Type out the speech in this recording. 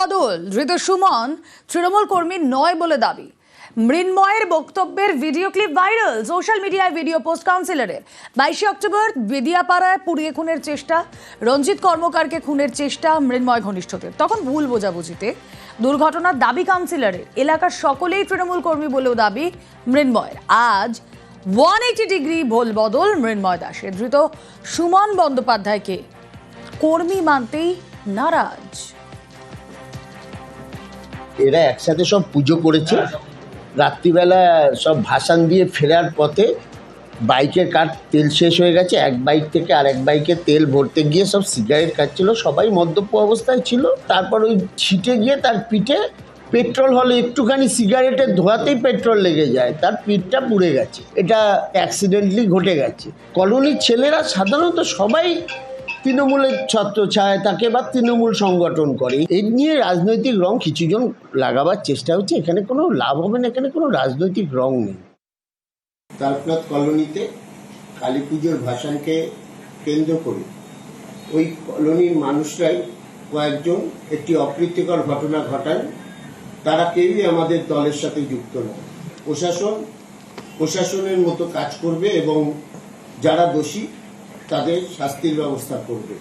বদল। ধৃত সুমন তৃণমূল কর্মী নয় বলে দাবি। মৃন্ময়ের বক্তব্যের ভিডিও ক্লিপ ভাইরাল, সোশ্যাল মিডিয়ায় ভিডিও পোস্ট কাউন্সিলরের। বাইশে অক্টোবর বেদিয়াপাড়ায় পুড়িয়ে খুনের চেষ্টা, রঞ্জিত কর্মকারকে খুনের চেষ্টা, মৃন্ময় ঘনিষ্ঠদের। তখন ভুল বোঝাবুঝিতে দুর্ঘটনার দাবি কাউন্সিলরের। এলাকার সকলেই তৃণমূল কর্মী বলেও দাবি মৃন্ময়ের। আজ ওয়ান এইটি ডিগ্রি ভোল বদল মৃন্ময় দাসের। ধৃত সুমন বন্দ্যোপাধ্যায়কে কর্মী মানতেই নারাজ। এরা একসাথে সব পুজো করেছে। রাত্রিবেলা সব ভাসান দিয়ে ফেরার পথে বাইকের কাঠ তেল শেষ হয়ে গেছে, এক বাইক থেকে আরেক বাইকে তেল ভরতে গিয়ে সব সিগারেট খাচ্ছিল, সবাই মদ্যপ অবস্থায় ছিল। তারপর ওই ছিটে গিয়ে তার পিঠে পেট্রোল হলে একটুখানি সিগারেটের ধোয়াতেই পেট্রোল লেগে যায়, তার পিঠটা পুড়ে গেছে। এটা অ্যাক্সিডেন্টলি ঘটে গেছে। কলোনির ছেলেরা সাধারণত সবাই তৃণমূলের ছত্র ছায় তাকে বা তৃণমূল সংগঠন করে এই নিয়ে রাজনৈতিক রং কিছুজন লাগাবার চেষ্টা হচ্ছে। এখানে কোনো লাভ হবে না, এখানে কোনো রাজনৈতিক রং নেই। তারপর কলোনিতে কালী পুজোর ভাসানকে কেন্দ্র করে ওই কলোনির মানুষরাই কয়েকজন একটি অপ্রীতিকর ঘটনা ঘটান। তারা কেউই আমাদের দলের সাথে যুক্ত নয় প্রশাসন, প্রশাসনের মতো কাজ করবে এবং যারা দোষী তাদের শাস্তির ব্যবস্থা করবে।